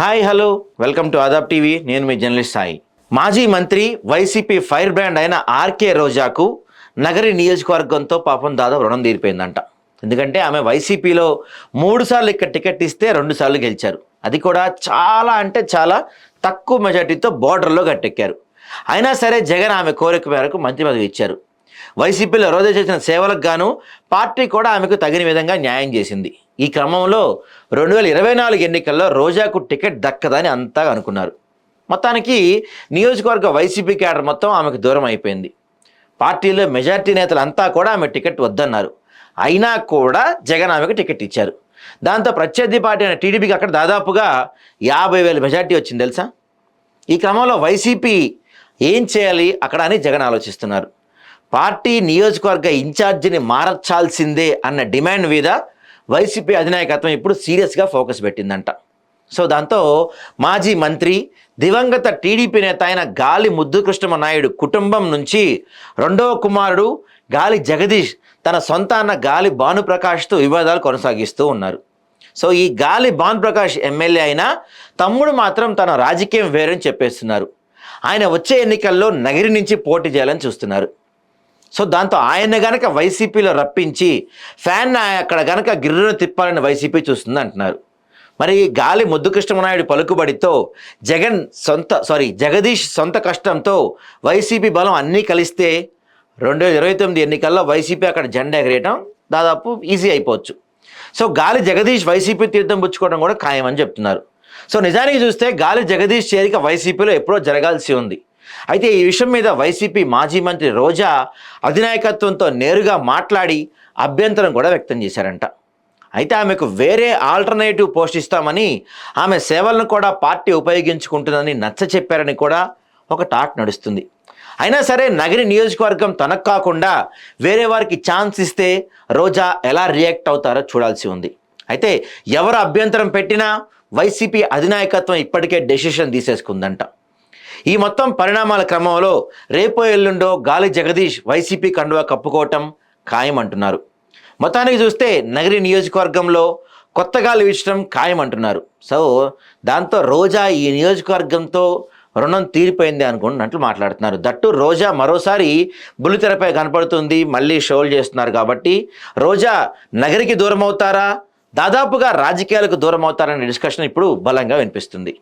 Hi hello. Welcome to Aadab TV. నేను మీ journalist Sai. మాజీ మంత్రి వైసీపీ ఫైర్ బ్రాండ్ అయిన ఆర్కే రోజాకు నగరి నియోజకవర్గంతో పాపం దాదాపు రుణం తీరిపోయిందంట. ఎందుకంటే ఆమె వైసీపీలో మూడు సార్లు ఇక్కడ టికెట్ ఇస్తే రెండు సార్లు గెలిచారు. అది కూడా చాలా అంటే చాలా తక్కువ మెజార్టీతో బోర్డర్లో గట్టెక్కారు. అయినా సరే జగన్ ఆమె కోరిక మేరకు మంత్రి పదవి ఇచ్చారు. వైసీపీలో రోజా చేసిన సేవలకు గాను పార్టీ కూడా ఆమెకు తగిన విధంగా న్యాయం చేసింది. ఈ క్రమంలో రెండు వేల ఇరవై నాలుగు ఎన్నికల్లో రోజాకు టికెట్ దక్కదని అంతా అనుకున్నారు. మొత్తానికి నియోజకవర్గ వైసీపీ క్యాడర్ మొత్తం ఆమెకు దూరం అయిపోయింది. పార్టీలో మెజార్టీ నేతలంతా కూడా ఆమె టికెట్ వద్దన్నారు. అయినా కూడా జగన్ ఆమెకు టికెట్ ఇచ్చారు. దాంతో ప్రత్యర్థి పార్టీ అయిన టీడీపీకి అక్కడ దాదాపుగా యాభై వేల మెజార్టీ వచ్చింది తెలుసా? ఈ క్రమంలో వైసీపీ ఏం చేయాలి అక్కడ అని జగన్ ఆలోచిస్తున్నారు. పార్టీ నియోజకవర్గ ఇన్ఛార్జిని మార్చాల్సిందే అన్న డిమాండ్ మీద వైసీపీ అధినాయకత్వం ఇప్పుడు సీరియస్గా ఫోకస్ పెట్టిందంట. సో దాంతో మాజీ మంత్రి దివంగత టీడీపీ నేత అయిన గాలి ముద్దుకృష్ణమ నాయుడు కుటుంబం నుంచి రెండవ కుమారుడు గాలి జగదీష్ తన సొంత అన్న గాలి భానుప్రకాష్తో వివాదాలు కొనసాగిస్తూ ఉన్నారు. సో ఈ గాలి భానుప్రకాష్ ఎమ్మెల్యే అయినా తమ్ముడు మాత్రం తన రాజకీయం వేరని చెప్పేస్తున్నారు. ఆయన వచ్చే ఎన్నికల్లో నగిరి నుంచి పోటీ చేయాలని చూస్తున్నారు. సో దాంతో ఆయన గనక వైసీపీలో రప్పించి ఫ్యాన్ అక్కడ గనక గిర్రును తిప్పాలని వైసీపీ చూస్తుంది అంటున్నారు. మరి గాలి ముద్దుకృష్ణమనాయుడు పలుకుబడితో జగన్ సొంత సారీ జగదీష్ సొంత కష్టంతో వైసీపీ బలం అన్నీ కలిస్తే రెండు వేల ఇరవై తొమ్మిది ఎన్నికల్లో వైసీపీ అక్కడ జెండా ఎగరేయటం దాదాపు ఈజీ అయిపోవచ్చు. సో గాలి జగదీష్ వైసీపీ తీర్థం పుచ్చుకోవడం కూడా ఖాయమని చెప్తున్నారు. సో నిజానికి చూస్తే గాలి జగదీష్ చేరిక వైసీపీలో ఎప్పుడో జరగాల్సి ఉంది. అయితే ఈ విషయం మీద వైసీపీ మాజీ మంత్రి రోజా అధినాయకత్వంతో నేరుగా మాట్లాడి అభ్యంతరం కూడా వ్యక్తం చేశారంట. అయితే ఆమెకు వేరే ఆల్టర్నేటివ్ పోస్ట్ ఇస్తామని ఆమె సేవలను కూడా పార్టీ ఉపయోగించుకుంటుందని నచ్చ చెప్పారని కూడా ఒక టాక్ నడుస్తుంది. అయినా సరే నగరి నియోజకవర్గం తనకు కాకుండా వేరే వారికి ఛాన్స్ ఇస్తే రోజా ఎలా రియాక్ట్ అవుతారో చూడాల్సి ఉంది. అయితే ఎవరు అభ్యంతరం పెట్టినా వైసీపీ అధినాయకత్వం ఇప్పటికే డెసిషన్ తీసేసుకుందంట. ఈ మొత్తం పరిణామాల క్రమంలో రేపో ఎల్లుండో గాలి జగదీష్ వైసీపీ కండువా కప్పుకోవటం ఖాయం అంటున్నారు మొత్తానికి చూస్తే నగరి నియోజకవర్గంలో కొత్త గాలి వీచడం ఖాయం అంటున్నారు సో దాంతో రోజా ఈ నియోజకవర్గంతో రుణం తీరిపోయింది అనుకుంటున్నట్లు మాట్లాడుతున్నారు. దట్టు రోజా మరోసారి బుల్లితెరపై కనపడుతుంది మళ్ళీ షోలు చేస్తున్నారు కాబట్టి. రోజా నగరికి దూరం అవుతారా దాదాపుగా రాజకీయాలకు దూరం అవుతారనే డిస్కషన్ ఇప్పుడు బలంగా వినిపిస్తుంది.